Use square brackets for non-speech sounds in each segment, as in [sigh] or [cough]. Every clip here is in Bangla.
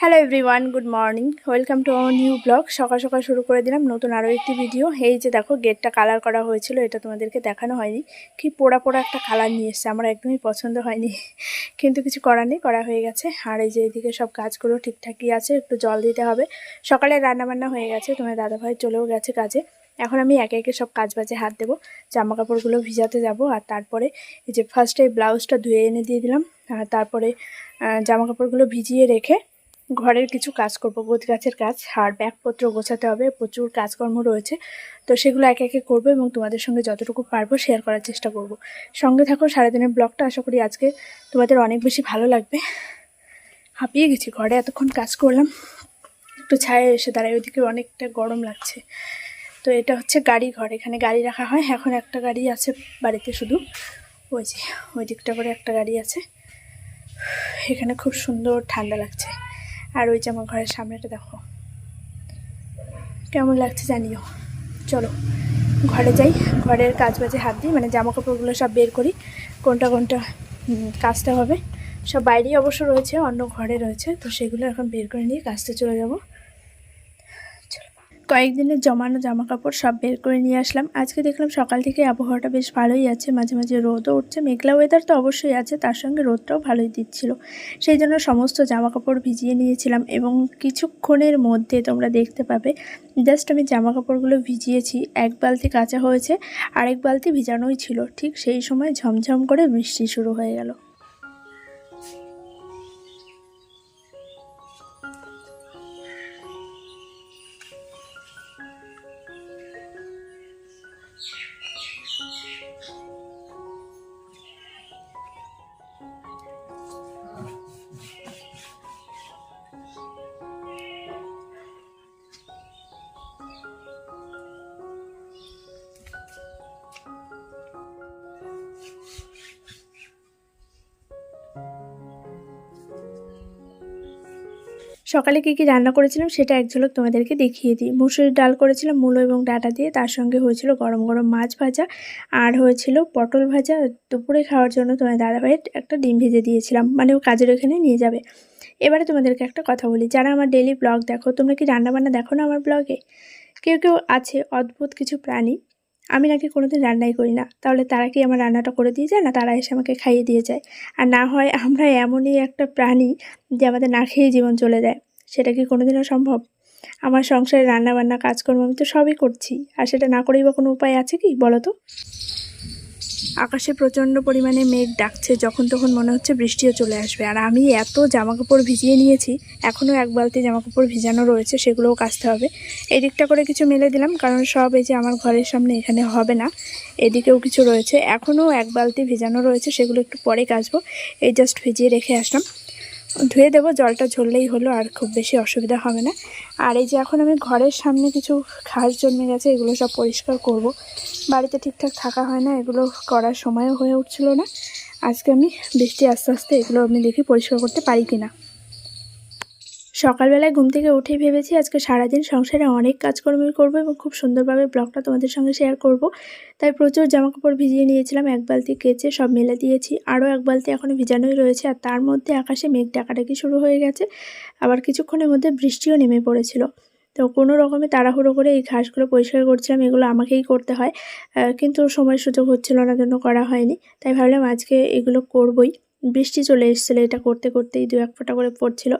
Hello everyone good morning welcome to our new blog সকাল সকাল শুরু করে দিলাম, নতুন আরও একটি ভিডিও এই যে দেখো গেটটা কালার করা হয়েছিল, এটা তোমাদেরকে দেখানো হয়নি। কি পোড়া পোড়া একটা কালার নিয়ে এসছে, আমার একদমই পছন্দ হয়নি। কিন্তু কিছু করার নেই, করা হয়ে গেছে। আর এই যে এদিকে সব কাজগুলো ঠিকঠাকই আছে, একটু জল দিতে হবে। সকালে রান্নাবান্না হয়ে গেছে, তোমার দাদাভাই চলেও গেছে কাজে। এখন আমি একে একে সব কাজ বাজে হাত দেবো। জামা কাপড়গুলো ভিজাতে যাব, আর তারপরে এই যে ফার্স্টে ব্লাউজটা ধুয়ে এনে দিয়ে দিলাম। আর তারপরে জামা কাপড়গুলো ভিজিয়ে রেখে ঘরের কিছু কাজ করব গোছ গাছের কাজ, আর ব্যাগপত্র গোছাতে হবে, প্রচুর কাজকর্ম রয়েছে। তো সেগুলো একে একে করব এবং তোমাদের সঙ্গে যতটুকু পারব শেয়ার করার চেষ্টা করব। সঙ্গে থাকো, সারাদিনের ব্লগটা আশা করি আজকে তোমাদের অনেক বেশি ভালো লাগবে। হাঁপিয়ে গেছি, ঘরে এতক্ষণ কাজ করলাম। একটু ছায়া এসে দাঁড়ায় ওইদিকে অনেকটা গরম লাগছে। তো এটা হচ্ছে গাড়ি ঘর, এখানে গাড়ি রাখা হয়। এখন একটা গাড়ি আছে বাড়িতে শুধু। ওই যে, ওই দিকটা করে একটা গাড়ি আছে। এখানে খুব সুন্দর ঠান্ডা লাগছে। আর ওই যে আমার ঘরের সামনেটা দেখো। কেমন লাগছে জানিও। চলো, ঘরে যাই, ঘরের কাজ বাজে হাত দিই মানে জামা কাপড়গুলো সব বের করি, কোনটা কোনটা কাজটা হবে। সব বাইরেই অবশ্য রয়েছে, অন্য ঘরে রয়েছে, তো সেগুলো এখন বের করে নিয়ে কাজটা চলে যাব। কয়েকদিনের জমানো জামা কাপড় সব বের করে নিয়ে আসলাম। আজকে দেখলাম সকাল থেকে আবহাওয়াটা বেশ ভালোই আছে, মাঝে মাঝে রোদও উঠছে। মেঘলা ওয়েদার তো অবশ্যই আছে, তার সঙ্গে রোদটাও ভালোই দিচ্ছিল। সেই জন্য সমস্ত জামা কাপড় ভিজিয়ে নিয়েছিলাম এবং কিছুক্ষণের মধ্যে তোমরা দেখতে পাবে জাস্ট আমি জামা কাপড়গুলো ভিজিয়েছি। এক বালতি কাঁচা হয়েছে, আরেক বালতি ভিজানোই ছিল। ঠিক সেই সময় ঝমঝম করে বৃষ্টি শুরু হয়ে গেল। সকালে কী কী রান্না করেছিলাম সেটা এক ঝলক তোমাদেরকে দেখিয়ে দিই। মুসুরির ডাল করেছিলাম মূলো এবং ডাটা দিয়ে, তার সঙ্গে হয়েছিল গরম গরম মাছ ভাজা আর হয়েছিল পটল ভাজা। দুপুরে খাওয়ার জন্য তোমার দাদাভাইয়ের একটা ডিম ভেজে দিয়েছিলাম মানে ও কাজের ওখানে নিয়ে যাবে। এবারে তোমাদেরকে একটা কথা বলি, যারা আমার ডেলি ব্লগ দেখো, তোমরা কি রান্নাবান্না দেখো না আমার ব্লগে কেউ কেউ আছে অদ্ভুত কিছু প্রাণী, আমি নাকি কোনোদিন রান্নাই করি না। তাহলে তারা কি আমার রান্নাটা করে দিয়ে যায় না তারা এসে আমাকে খাইয়ে দিয়ে যায়? আর না হয় আমরা এমনই একটা প্রাণী যে আমাদের না খেয়ে জীবন চলে যায়। সেটা কি কোনোদিনও সম্ভব? আমার সংসারে রান্না বান্না কাজকর্ম আমি তো সবই করছি। আর সেটা না করেই বা কোনো উপায় আছে কি, বলো তো? আকাশে প্রচণ্ড পরিমাণে মেঘ ডাকছে, যখন তখন মনে হচ্ছে বৃষ্টিও চলে আসবে। আর আমি এত জামা কাপড় ভিজিয়ে নিয়েছি এখনও এক বালতি জামা কাপড় ভিজানো রয়েছে, সেগুলোও কাচতে হবে। এদিকটা করে কিছু মেলে দিলাম, কারণ সব এই যে আমার ঘরের সামনে এখানে হবে না, এদিকেও কিছু রয়েছে। এখনও এক বালতি ভিজানো রয়েছে, সেগুলো একটু পরে কাচবো। এই জাস্ট ভিজিয়ে রেখে আসলাম। ধুয়ে দেবো, জলটা ঝরলেই হলো, আর খুব বেশি অসুবিধা হবে না। আর এই যে এখন আমি ঘরের সামনে কিছু ঘাস জন্মে গেছে, এগুলো সব পরিষ্কার করব। বাড়িতে ঠিকঠাক থাকা হয় না, এগুলো করার সময়ও হয়ে উঠছিল না। আজকে আমি বৃষ্টি আস্তে আস্তে এগুলো আমি দেখি পরিষ্কার করতে পারি কিনা। সকালবেলায় ঘুম থেকে উঠেই ভেবেছি আজকে সারাদিন সংসারে অনেক কাজকর্মই করব এবং খুব সুন্দরভাবে ব্লগটা তোমাদের সঙ্গে শেয়ার করব। তাই প্রচুর জামাকাপড় ভিজিয়ে নিয়েছিলাম, এক বালতি কেচে সব মেলে দিয়েছি। আরও এক বালতি এখনও ভিজানোই রয়েছে আর তার মধ্যে আকাশে মেঘ ডাকাডাকি শুরু হয়ে গেছে। আবার কিছুক্ষণের মধ্যে বৃষ্টিও নেমে পড়েছিল। তো কোনো রকমে তাড়াহুড়ো করে এই ঘাসগুলো পরিষ্কার করছিলাম, এগুলো আমাকেই করতে হয়। কিন্তু সময় সুযোগ হচ্ছিল না জন্য করা হয়নি। তাই ভাবলাম আজকে এগুলো করবই। বৃষ্টি চলে এসেছিল, এটা করতে করতেই দু এক ফোঁটা করে পড়ছিল।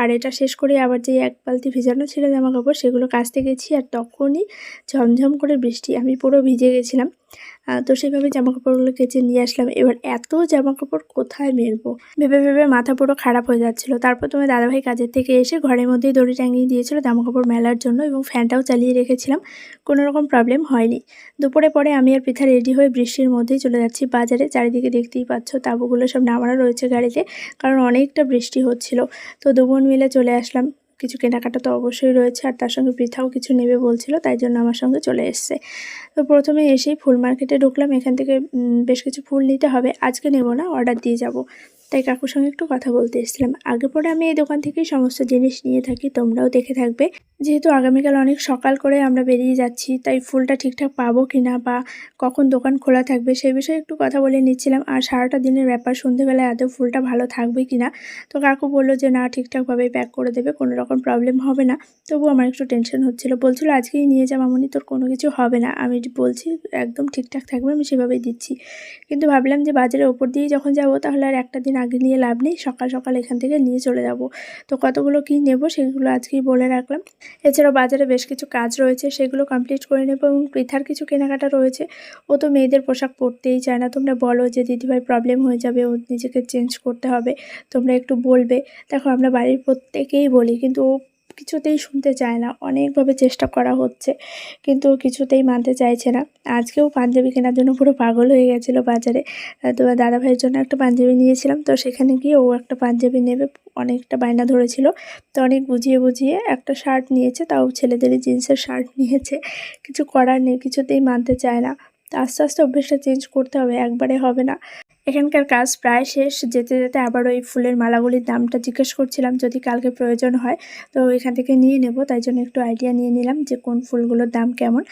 আর এটা শেষ করে আবার যে এক বালতি ভিজানো ছিল জামা কাপড় সেগুলো কাচতে গেছি আর তখনই ঝমঝম করে বৃষ্টি, আমি পুরো ভিজে গেছিলাম। তো সেইভাবে জামা কাপড়গুলো কেচে নিয়ে আসলাম। এবার এত জামা কাপড় কোথায় মেলবো? ভেবে ভেবে মাথা পুরো খারাপ হয়ে যাচ্ছিল। তারপর তোমার দাদাভাই কাজের থেকে এসে ঘরের মধ্যেই দড়ি টাঙিয়ে দিয়েছিল জামা কাপড় মেলার জন্য এবং ফ্যানটাও চালিয়ে রেখেছিলাম। কোনো রকম প্রবলেম হয়নি। দুপুরে পরে আমি আর পৃথা রেডি হয়ে বৃষ্টির মধ্যেই চলে যাচ্ছি বাজারে। চারিদিকে দেখতেই পাচ্ছ তাঁবুগুলো সব নামানো রয়েছে গাড়িতে, কারণ অনেকটা বৃষ্টি হচ্ছিল। তো দু বোন মিলে চলে আসলাম। কিছু কেনাকাটা তো অবশ্যই রয়েছে আর তার সঙ্গে পৃথাও কিছু নেবে বলছিল, তাই জন্য আমার সঙ্গে চলে এসছে। তো প্রথমে এসেই ফুল মার্কেটে ঢুকলাম, এখান থেকে বেশ কিছু ফুল নিতে হবে। আজকে নেব না অর্ডার দিয়ে যাব। তাই কাকুর সঙ্গে একটু কথা বলতে এসেছিলাম। আগে পরে আমি এই দোকান থেকেই সমস্ত জিনিস নিয়ে থাকি, তোমরাও দেখে থাকবে। যেহেতু আগামীকাল অনেক সকাল করে আমরা বেরিয়ে যাচ্ছি, তাই ফুলটা ঠিকঠাক পাবো কি না বা কখন দোকান খোলা থাকবে সেই বিষয়ে একটু কথা বলে নিচ্ছিলাম। আর সারাটা দিনের ব্যাপার, সন্ধেবেলায় আদৌ ফুলটা ভালো থাকবে কি না তো কাকু বলল যে, না, ঠিকঠাকভাবে প্যাক করে দেবে, কোনো রকম প্রবলেম হবে না। তবু আমার একটু টেনশন হচ্ছিল। বলছিল, আজকেই নিয়ে যা মামনি, তোর কোনো কিছু হবে না। আমি বলছি, একদম ঠিকঠাক থাকবে, আমি সেভাবেই দিচ্ছি। কিন্তু ভাবলাম যে, বাজারের ওপর দিয়ে যখন যাব, তাহলে আর একটা দিন আগে নিয়ে লাভ নেই, সকাল সকাল এখান থেকে নিয়ে চলে যাব। তো কতগুলো কি নেব সেগুলো আজকেই বলে রাখলাম। এছাড়াও বাজারে বেশ কিছু কাজ রয়েছে, সেগুলো কমপ্লিট করে নেব এবং পৃথার কিছু কেনাকাটা রয়েছে। ও তো মেয়েদের পোশাক পরতেই চায় না, তোমরা বলো যে দিদিভাই প্রবলেম হয়ে যাবে, ও নিজেকে চেঞ্জ করতে হবে, তোমরা একটু বলবে। দেখো আমরা বাড়ির প্রত্যেকেই বলি, কিন্তু ও কিছুতেই শুনতে চায় না। অনেকভাবে চেষ্টা করা হচ্ছে, কিন্তু কিছুতেই মানতে চাইছে না। আজকেও পাঞ্জাবি কেনার জন্য পুরো পাগল হয়ে গেছিল বাজারে। তো দাদা ভাইয়ের জন্য একটা পাঞ্জাবি নিয়েছিলাম, তো সেখানে গিয়ে ও একটা পাঞ্জাবি নেবে, অনেকটা বায়না ধরেছিল। তো অনেক বুঝিয়ে বুঝিয়ে একটা শার্ট নিয়েছে, তাও ছেলেদেরই জিন্সের শার্ট নিয়েছে। কিছু করার নেই, কিছুতেই মানতে চায় না। আস্তে আস্তে অভ্যেসটা চেঞ্জ করতে হবে, একবারে হবে না। এখানকার কাজ প্রায় শেষ। যেতে যেতে আবার ওই ফুলের মালাগুলির দামটা জিজ্ঞেস করছিলাম যদি কালকে প্রয়োজন হয়। তো এখান থেকে নিয়ে নেব। তাই জন্য একটু আইডিয়া নিয়ে নিলাম যে কোন ফুলগুলোর দাম কেমন।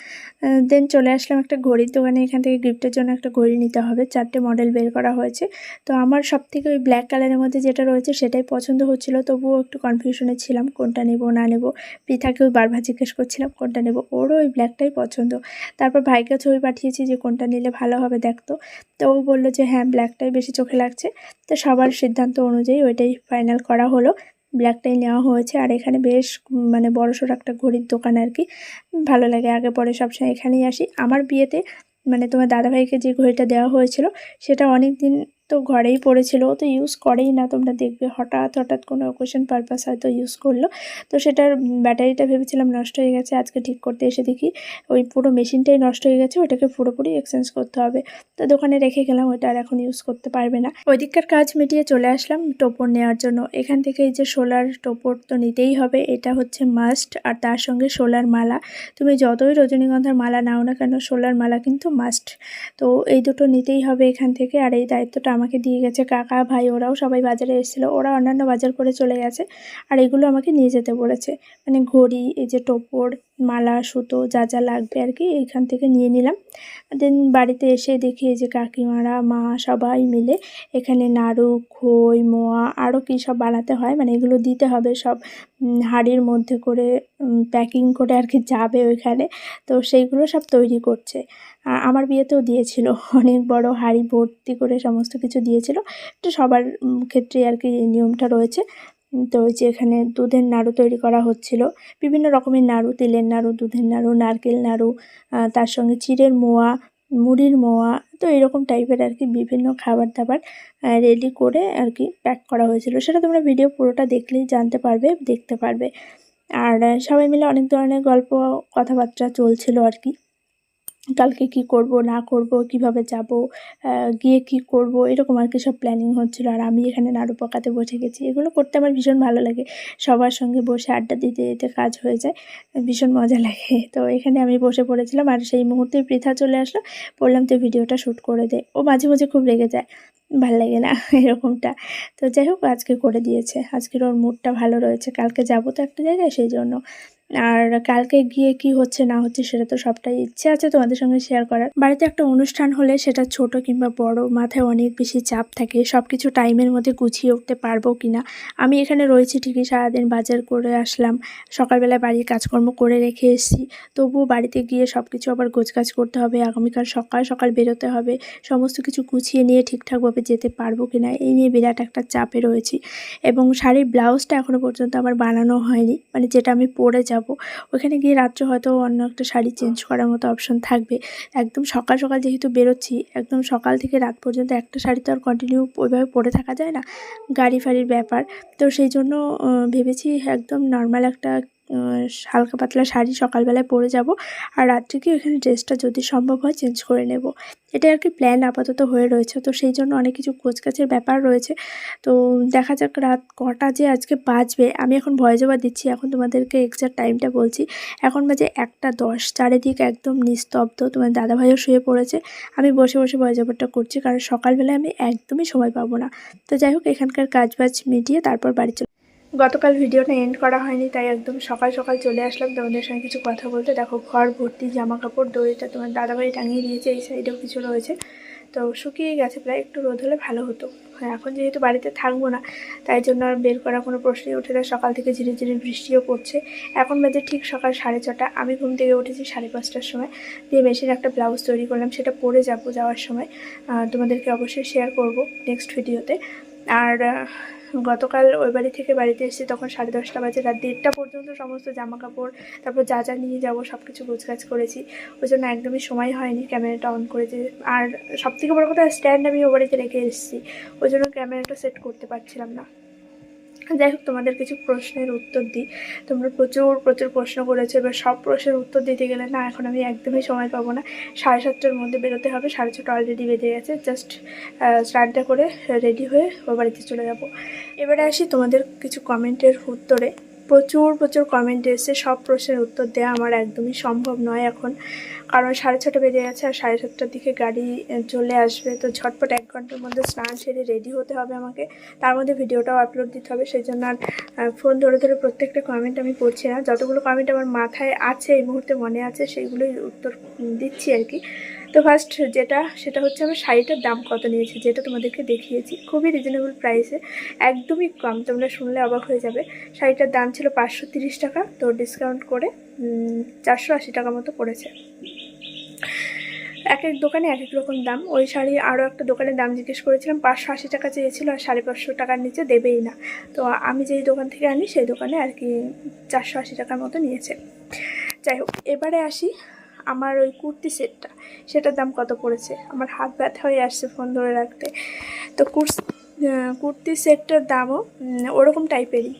দেন চলে আসলাম একটা ঘড়ির দোকানে। এখান থেকে গিফটের জন্য একটা ঘড়ি নিতে হবে। চারটে মডেল বের করা হয়েছে। তো আমার সব থেকে ওই ব্ল্যাক কালারের মধ্যে যেটা রয়েছে সেটাই পছন্দ হচ্ছিল। তবুও একটু কনফিউশনে ছিলাম কোনটা নেব, না নেব। পৃথাকেও বারবার জিজ্ঞেস করছিলাম কোনটা নেব। ওরও ওই ব্ল্যাকটাই পছন্দ। তারপর ভাইকে ছবি পাঠিয়েছি যে কোনটা নিলে ভালো হবে দেখতো। তো ও বলল যে হ্যাঁ ব্ল্যাকটাই বেশি চোখে লাগছে। তো সবার সিদ্ধান্ত অনুযায়ী ওইটাই ফাইনাল করা হলো। ব্ল্যাকটাই নেওয়া হয়েছে। আর এখানে বেশ মানে বড়সড় একটা ঘড়ির দোকান আর কি। ভালো লাগে, আগে পরে সবসময় এখানেই আসি। আমার বিয়েতে মানে তোমার দাদাভাইকে যে ঘড়িটা দেওয়া হয়েছিল, সেটা অনেক দিন তো ঘরেই পড়েছিল, ও তো ইউজ করেই না, তোমরা দেখবে হঠাৎ হঠাৎ কোনো অকেশন পারপাস হয়তো ইউজ করল। তো সেটার ব্যাটারিটা ভেবেছিলাম নষ্ট হয়ে গেছে, আজকে ঠিক করতে এসে দেখি ওই পুরো মেশিনটাই নষ্ট হয়ে গেছে ওইটাকে পুরোপুরি এক্সচেঞ্জ করতে হবে। তো দোকানে রেখে গেলাম, ওইটা আর এখন ইউজ করতে পারবে না। ওই দিককার কাজ মিটিয়ে চলে আসলাম টোপর নেওয়ার জন্য। এখান থেকে এই যে সোলার টোপর তো নিতেই হবে, এটা হচ্ছে মাস্ট আর তার সঙ্গে সোলার মালা। তুমি যতই রজনীগন্ধার মালা নাও না কেন সোলার মালা কিন্তু মাস্ট তো এই দুটো নিতেই হবে এখান থেকে, আর এই দায়িত্বটা আমাকে দিয়ে গেছে। কাকা, ভাই, ওরাও সবাই বাজারে এসেছিল। ওরা অন্যান্য বাজার করে চলে গেছে। আর এগুলো আমাকে নিয়ে যেতে বলেছে। মানে ঘড়ি, এই যে টোপর মালা, সুতো যা যা লাগবে আর কি এইখান থেকে নিয়ে নিলাম। দেন বাড়িতে এসে দেখি যে কাকিমারা, মা সবাই মিলে এখানে নাড়ু, খই, মোয়া আরও কী সব বানাতে হয়। মানে এগুলো দিতে হবে সব হাড়ির মধ্যে করে প্যাকিং করে আর কি যাবে ওইখানে। তো সেইগুলো সব তৈরি করছে। আমার বিয়েতেও দিয়েছিল। [laughs] অনেক বড় হাঁড়ি ভর্তি করে সমস্ত কিছু দিয়েছিল। তো সবার ক্ষেত্রে আর কি নিয়মটা রয়েছে। তো ওই যে এখানে দুধের নাড়ু তৈরি করা হচ্ছিল। বিভিন্ন রকমের নাড়ু, তেলের নাড়ু, দুধের নাড়ু, নারকেল নাড়ু তার সঙ্গে চিড়ের মোয়া, মুড়ির মোয়া, তো এরকম টাইপের আর কি বিভিন্ন খাবার দাবার রেডি করে আর কি প্যাক করা হয়েছিল। সেটা তোমরা ভিডিও পুরোটা দেখলেই জানতে পারবে, দেখতে পারবে। আর সবাই মিলে অনেক ধরনের গল্প, কথাবার্তা চলছিল আর কি। কালকে কি করব, না করব, কীভাবে যাব গিয়ে কি করব, এরকম আর কি সব প্ল্যানিং হচ্ছিল। আর আমি এখানে নাড়ু পাকাতে বসে গেছি। এগুলো করতে আমার ভীষণ ভালো লাগে। সবার সঙ্গে বসে আড্ডা দিতে দিতে কাজ হয়ে যায়। ভীষণ মজা লাগে। [laughs] তো এখানে আমি বসে পড়েছিলাম আর সেই মুহূর্তে পৃথা চলে আসলো। বললাম তো ভিডিওটা শ্যুট করে দে। ও মাঝে মাঝে খুব রেগে যায়। ভালো লাগে না [laughs] এরকমটা। তো যাই হোক, আজকে করে দিয়েছে। আজকের ওর মুডটা ভালো রয়েছে। কালকে যাব তো একটা জায়গায়, সেই জন্য। আর কালকে গিয়ে কি হচ্ছে না হচ্ছে সেটা তো সবটাই ইচ্ছে আছে তোমাদের সঙ্গে শেয়ার করার। বাড়িতে একটা অনুষ্ঠান হলে সেটা ছোট কিংবা বড়, মাথায় অনেক বেশি চাপ থাকে সব কিছু টাইমের মধ্যে গুছিয়ে উঠতে পারব কি না আমি এখানে রয়েছি ঠিকই, সারাদিন বাজার করে আসলাম, সকালবেলায় বাড়ির কাজকর্ম করে রেখে এসেছি, তবুও বাড়িতে গিয়ে সব কিছু আবার গোছগাছ করতে হবে, আগামীকাল সকাল সকাল বেরোতে হবে, সমস্ত কিছু গুছিয়ে নিয়ে ঠিকঠাকভাবে যেতে পারব কি না এই নিয়ে বিরাট একটা চাপে রয়েছি। এবং শাড়ির ব্লাউজটা এখনও পর্যন্ত আমার বানানো হয়নি মানে যেটা আমি পরে যাব যাব। ওখানে গিয়ে রাত্রে হয়তো অন্য একটা শাড়ি চেঞ্জ করার মতো অপশন থাকবে। একদম সকাল সকাল যেহেতু বেরোচ্ছি, একদম সকাল থেকে রাত পর্যন্ত একটা শাড়ি তো আর কন্টিনিউ ওইভাবে পরে থাকা যায় না। গাড়ি ফাড়ির ব্যাপার। তো সেই জন্য ভেবেছি একদম নর্মাল একটা হালকা পাতলা শাড়ি সকালবেলায় পরে যাব আর রাত্রে কি এখানে ড্রেসটা যদি সম্ভব হয় চেঞ্জ করে নেব। এটা আর কি প্ল্যান আপাতত হয়ে রয়েছে। তো সেই জন্য অনেক কিছু কোচকাচের ব্যাপার রয়েছে। তো দেখা যাক রাত কটা যে আজকে বাজবে। আমি এখন ভয় জবা দিচ্ছি। এখন তোমাদেরকে এক্সাক্ট টাইমটা বলছি। এখন বাজে একটা দশ। চারিদিক একদম নিস্তব্ধ। তোমার দাদাভাইও শুয়ে পড়েছে। আমি বসে বসে ভয় জবাটা করছি। কারণ সকালবেলায় আমি একদমই সময় পাবো না। তো যাই হোক, এখানকার কাজ বাজ মিটিয়ে তারপর বাড়ি চলে গতকাল ভিডিওটা এন্ড করা হয়নি, তাই একদম সকাল সকাল চলে আসলাম। তোমাদের সঙ্গে কিছু কথা বলতে। দেখো, ঘর, ভর্তি জামা কাপড় দড়িটা তোমার দাদাভাই টাঙিয়ে দিয়েছে, এই সাইডেও কিছু রয়েছে। তো শুকিয়ে গেছে, প্রায় একটু রোদ হলে ভালো হতো। হ্যাঁ এখন যেহেতু বাড়িতে থাকব না, তাই জন্য আর বের করা কোনো প্রশ্নই ওঠে না। সকাল থেকে ঝিরে ঝিরে বৃষ্টিও পড়ছে। এখন বাজে ঠিক সকাল সাড়ে ছটা। আমি ঘুম থেকে উঠেছি সাড়ে পাঁচটার সময়। দিয়ে মেশিনে একটা ব্লাউজ তৈরি করলাম, সেটা পরে যাব যাওয়ার সময়। তোমাদেরকে অবশ্যই শেয়ার করব নেক্সট ভিডিওতে আর গতকাল ওই বাড়ি থেকে বাড়িতে এসেছি তখন সাড়ে দশটা বাজে, রাত দেড়টা পর্যন্ত সমস্ত জামা কাপড় তারপর যা যা নিয়ে যাব সব কিছু গোছগাছ করেছি। ওই জন্য একদমই সময় হয়নি ক্যামেরাটা অন করেছি আর সব থেকে বড় কথা, স্ট্যান্ড আমি ও বাড়িতে রেখে এসেছি। ওই জন্য ক্যামেরাটা সেট করতে পারছিলাম না। যাই হোক, তোমাদের কিছু প্রশ্নের উত্তর দিই। তোমরা প্রচুর প্রচুর প্রশ্ন করেছ, এবার সব প্রশ্নের উত্তর দিতে গেলে না, এখন আমি একদমই সময় পাবো না। সাড়ে সাতটার মধ্যে বেরোতে হবে, সাড়ে ছটা অলরেডি বেজে গেছে জাস্ট স্নানটা করে রেডি হয়ে বাড়িতে চলে যাব। এবারে আসি তোমাদের কিছু কমেন্টের উত্তরে। প্রচুর প্রচুর কমেন্ট এসেছে, সব প্রশ্নের উত্তর দেওয়া আমার একদমই সম্ভব নয় এখন। কারণ সাড়ে ছটা বেজে গেছে, আর সাড়ে সাতটার দিকে গাড়ি চলে আসবে, তো ঝটপট এক ঘণ্টার মধ্যে স্নান সেরে রেডি হতে হবে আমাকে। তার মধ্যে ভিডিওটাও আপলোড দিতে হবে সেই জন্য আর ফোন ধরে ধরে প্রত্যেকটা কমেন্ট আমি পড়ছি না। যতগুলো কমেন্ট আমার মাথায় আছে, এই মুহূর্তে মনে আছে, সেইগুলোই উত্তর দিচ্ছি আর কি। তো ফার্স্ট যেটা, সেটা হচ্ছে আমার শাড়িটার দাম কত নিয়েছে, যেটা তোমাদেরকে দেখিয়েছি। খুবই রিজনেবল প্রাইসে একদমই কম, তোমরা শুনলে অবাক হয়ে যাবে। শাড়িটার দাম ছিল পাঁচশো টাকা, তো ডিসকাউন্ট করে চারশো আশি টাকা মতো পড়েছে। এক এক দোকানে এক এক রকম দাম। ওই শাড়ি আরও একটা দোকানের দাম জিজ্ঞেস করেছিলাম পাঁচশো আশি টাকা চেয়েছিল আর সাড়ে পাঁচশো টাকার নিচে দেবেই না। তো আমি যেই দোকান থেকে আনি, সেই দোকানে আর কি চারশো আশি টাকার মতো নিয়েছে। যাই হোক, এবারে আসি আমার ওই কুর্তি সেটটা। সেটার দাম কত পড়েছে? আমার হাত ব্যথা হয়ে আসছে ফোন ধরে রাখতে। তো কুর্স কুর্তি সেটটার দামও ওরকম টাইপেরই।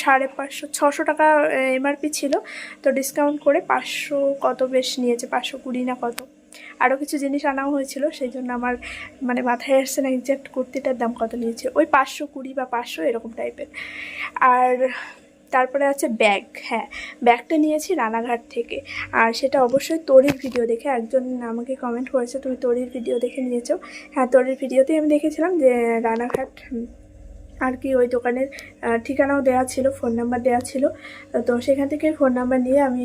সাড়ে পাঁচশো, ছশো টাকা এমআরপি ছিল। তো ডিসকাউন্ট করে পাঁচশো কত বেশ নিয়েছে? পাঁচশো কুড়ি না কত? আরও কিছু জিনিস আনাও হয়েছিল সেই জন্য আমার মানে মাথায় আসছে না এক্সাক্ট কুর্তিটার দাম কত নিয়েছে। ওই পাঁচশো কুড়ি বা পাঁচশো এরকম টাইপের আর তারপরে আছে ব্যাগ হ্যাঁ ব্যাগটা নিয়েছি রানাঘাট থেকে। আর সেটা অবশ্যই তরির ভিডিও দেখে, একজন আমাকে কমেন্ট করেছে, তুমি তরির ভিডিও দেখে নিয়েছো? হ্যাঁ তরির ভিডিওতেই আমি দেখেছিলাম যে রানাঘাট আর কি ওই দোকানের ঠিকানাও দেওয়া ছিল ফোন নাম্বার দেওয়া ছিল। তো সেখান থেকে ফোন নাম্বার নিয়ে আমি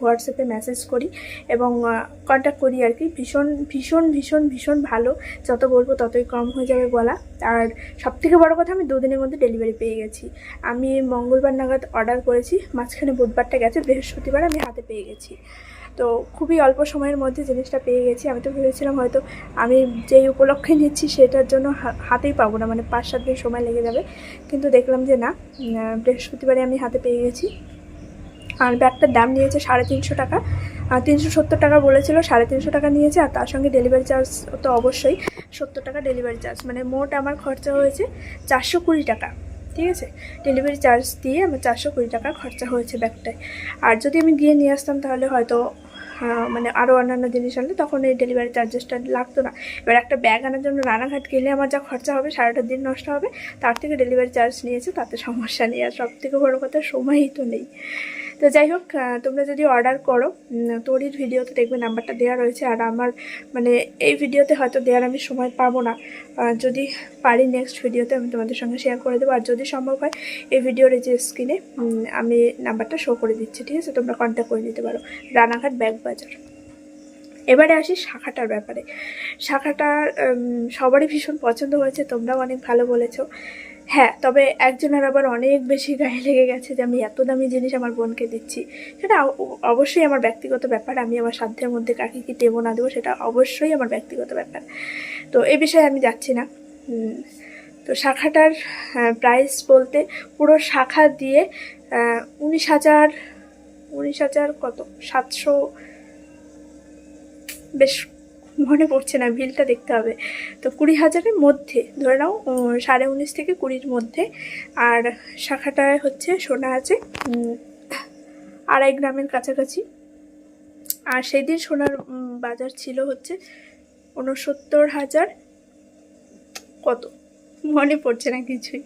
হোয়াটসঅ্যাপে মেসেজ করি এবং কন্ট্যাক্ট করি আর কি। ভীষণ ভীষণ ভীষণ ভীষণ ভালো। যত বলব ততই কম হয়ে যাবে বলা। আর সবথেকে বড় কথা আমি দুদিনের মধ্যে ডেলিভারি পেয়ে গেছি। আমি মঙ্গলবার নাগাদ অর্ডার করেছি, মাঝখানে বুধবারটা গেছে, বৃহস্পতিবার আমি হাতে পেয়ে গেছি। তো খুবই অল্প সময়ের মধ্যে জিনিসটা পেয়ে গেছি। আমি তো ভেবেছিলাম হয়তো আমি যেই উপলক্ষে নিচ্ছি সেটার জন্য হাতেই পাবো না মানে পাঁচ, সাত দিন সময় লেগে যাবে। কিন্তু দেখলাম যে না বৃহস্পতিবারে আমি হাতে পেয়ে গেছি। আর ব্যাগটার দাম নিয়েছে সাড়ে তিনশো টাকা। আর তিনশো সত্তর টাকা বলেছিল, সাড়ে তিনশো টাকা নিয়েছে, আর তার সঙ্গে ডেলিভারি চার্জ তো অবশ্যই সত্তর টাকা ডেলিভারি চার্জ মানে মোট আমার খরচা হয়েছে চারশো কুড়ি টাকা, ঠিক আছে? ডেলিভারি চার্জ দিয়ে আমার চারশো কুড়ি টাকা খরচা হয়েছে ব্যাগটায়। আর যদি আমি গিয়ে নিয়ে আসতাম তাহলে হয়তো মানে আরও অন্যান্য জিনিস আনলে তখন এই ডেলিভারি চার্জেসটা লাগতো না। এবার একটা ব্যাগ আনার জন্য রানাঘাট গেলে আমার যা খরচা হবে, সারাটা দিন নষ্ট হবে, তার থেকে ডেলিভারি চার্জ নিয়েছে, তাতে সমস্যা নেই। আর সব থেকে বড়ো কথা, সময়ই তো নেই। তো যাই হোক তোমরা যদি অর্ডার করো তোরির ভিডিওতে দেখবে নাম্বারটা দেওয়া রয়েছে, আর আমার মানে এই ভিডিওতে হয়তো দেওয়ার আমি সময় পাবো না। যদি পারি নেক্সট ভিডিওতে আমি তোমাদের সঙ্গে শেয়ার করে দেবো, আর যদি সম্ভব হয়, এই ভিডিওর এই যে স্ক্রিনে আমি নাম্বারটা শো করে দিচ্ছি, ঠিক আছে? তোমরা কন্ট্যাক্ট করে নিতে পারো। রানাঘাট ব্যাগ বাজার। এবারে আসি শাখাটার ব্যাপারে। শাখাটা সবারই ভীষণ পছন্দ হয়েছে, তোমরাও অনেক ভালো বলেছ। হ্যাঁ তবে একজনের আবার অনেক বেশি গায়ে লেগে গেছে যে আমি এত দামি জিনিস আমার বোনকে দিচ্ছি। সেটা অবশ্যই আমার ব্যক্তিগত ব্যাপার, আমি আমার সাধ্যের মধ্যে কাকে কি দেবো না দেবো সেটা অবশ্যই আমার ব্যক্তিগত ব্যাপার। তো এ বিষয়ে আমি যাচ্ছি না। তো শাখাটার প্রাইস বলতে পুরো শাখা দিয়ে উনিশ হাজার উনিশ হাজার কত? সাতশো বেশ মনে পড়ছে না, বিলটা দেখতে হবে। তো কুড়ি হাজারের মধ্যে, ধরে নাও সাড়ে উনিশ থেকে কুড়ির মধ্যে। আর শাখাটায় হচ্ছে সোনা আছে আড়াই গ্রামের কাছাকাছি। আর সেই দিন সোনার বাজার ছিল হচ্ছে উনসত্তর হাজার কত? মনে পড়ছে না কিছুই।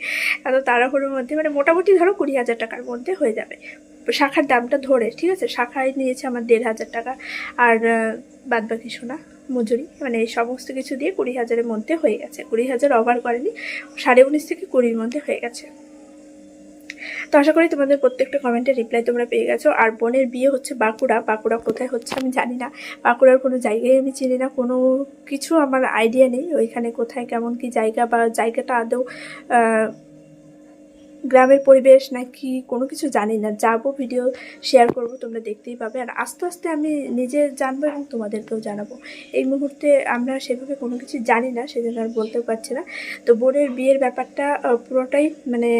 এত তাড়াহুড়োর মধ্যে মানে মোটামুটি ধরো কুড়ি হাজার টাকার মধ্যে হয়ে যাবে। শাখার দামটা ধরে, ঠিক আছে? শাখায় নিয়েছে আমার দেড় হাজার টাকা। আর বাদ বাকি সোনা মজুরি মানে সমস্ত কিছু দিয়ে কুড়ি হাজারের মধ্যে হয়ে গেছে। কুড়ি হাজার ওভার করেনি, সাড়ে উনিশ থেকে কুড়ির মধ্যে হয়ে গেছে। তো আশা করি তোমাদের প্রত্যেকটা কমেন্টের রিপ্লাই তোমরা পেয়ে গেছো। আর বোনের বিয়ে হচ্ছে বাঁকুড়া। বাঁকুড়া কোথায় হচ্ছে আমি জানি না। বাঁকুড়ার কোনো জায়গায় আমি চিনি না। কোনো কিছু আমার আইডিয়া নেই। ওইখানে কোথায়, কেমন কি জায়গা বা জায়গাটা আদৌ গ্রামের পরিবেশ নাকি কোনো কিছু জানি না। যাব ভিডিও শেয়ার করব, তোমরা দেখতেই পাবে। আর আস্তে আস্তে আমি নিজে জানব এবং তোমাদেরকেও জানাব। এই মুহূর্তে আমরা সেভাবে কোনো কিছু জানি না, সেজন্য আর বলতেও পারছি না। তো বোনের বিয়ের ব্যাপারটা পুরোটাই মানে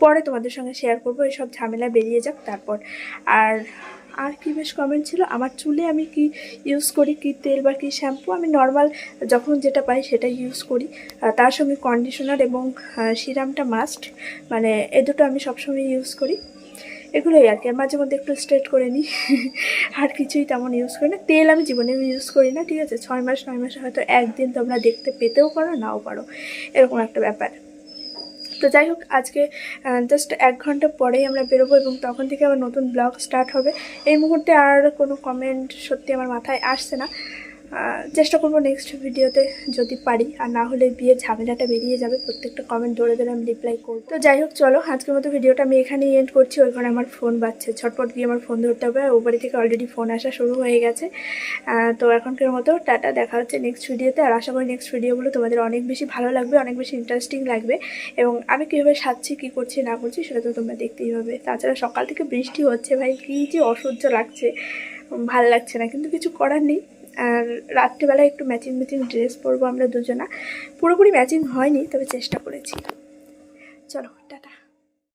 পরে তোমাদের সঙ্গে শেয়ার করব। এইসব ঝামেলা বেরিয়ে যাক তারপর। আর আর কি বেশ কমেন্ট ছিল? আমার চুলে আমি কি ইউজ করি? কি তেল বা কি শ্যাম্পু আমি নর্মাল যখন যেটা পাই সেটা ইউজ করি। তার সঙ্গে কন্ডিশনার এবং সিরামটা মাস্ট মানে এ দুটো আমি সবসময় ইউজ করি। এগুলোই আর কি। আর মাঝে মধ্যে একটু স্ট্রেট করে নিই। [laughs] আর কিছুই তেমন ইউজ করি না। তেল আমি জীবনে ইউজ করি না, ঠিক আছে? ছয় মাস, নয় মাসে হয়তো একদিন তোমরা দেখতে পেতেও পারো, নাও পারো। এরকম একটা ব্যাপার। তো যাই হোক, আজকে জাস্ট এক ঘণ্টা পরেই আমরা বেরোবো এবং তখন থেকে আবার নতুন ব্লগ স্টার্ট হবে। এই মুহূর্তে আর কোনো কমেন্ট সত্যি আমার মাথায় আসছে না। চেষ্টা করব নেক্সট ভিডিওতে যদি পারি। আর না হলে বিয়ের ঝামেলাটা বেরিয়ে যাবে, প্রত্যেকটা কমেন্ট ধরে ধরে আমি রিপ্লাই করব। তো যাই হোক, চলো, আজকের মতো ভিডিওটা আমি এখানেই এন্ড করছি। ওইখানে আমার ফোন বাজছে। ছটপট গিয়ে আমার ফোন ধরতে হবে। আর ও বাড়ি থেকে অলরেডি ফোন আসা শুরু হয়ে গেছে। তো এখনকার মতো টাটা, দেখা হচ্ছে নেক্সট ভিডিওতে আর আশা করি নেক্সট ভিডিওগুলো তোমাদের অনেক বেশি ভালো লাগবে, অনেক বেশি ইন্টারেস্টিং লাগবে। এবং আমি কীভাবে সাজছি, কী করছি, না করছি, সেটা তো তোমরা দেখতেই হবে। তাছাড়া সকাল থেকে বৃষ্টি হচ্ছে ভাই, কী যে অসহ্য লাগছে। ভালো লাগছে না, কিন্তু কিছু করার নেই। আর রাত্রিবেলায় একটু ম্যাচিং ম্যাচিং ড্রেস পরবো আমরা দুজনা। পুরোপুরি ম্যাচিং হয়নি, তবে চেষ্টা করেছি। চলো, টাটা।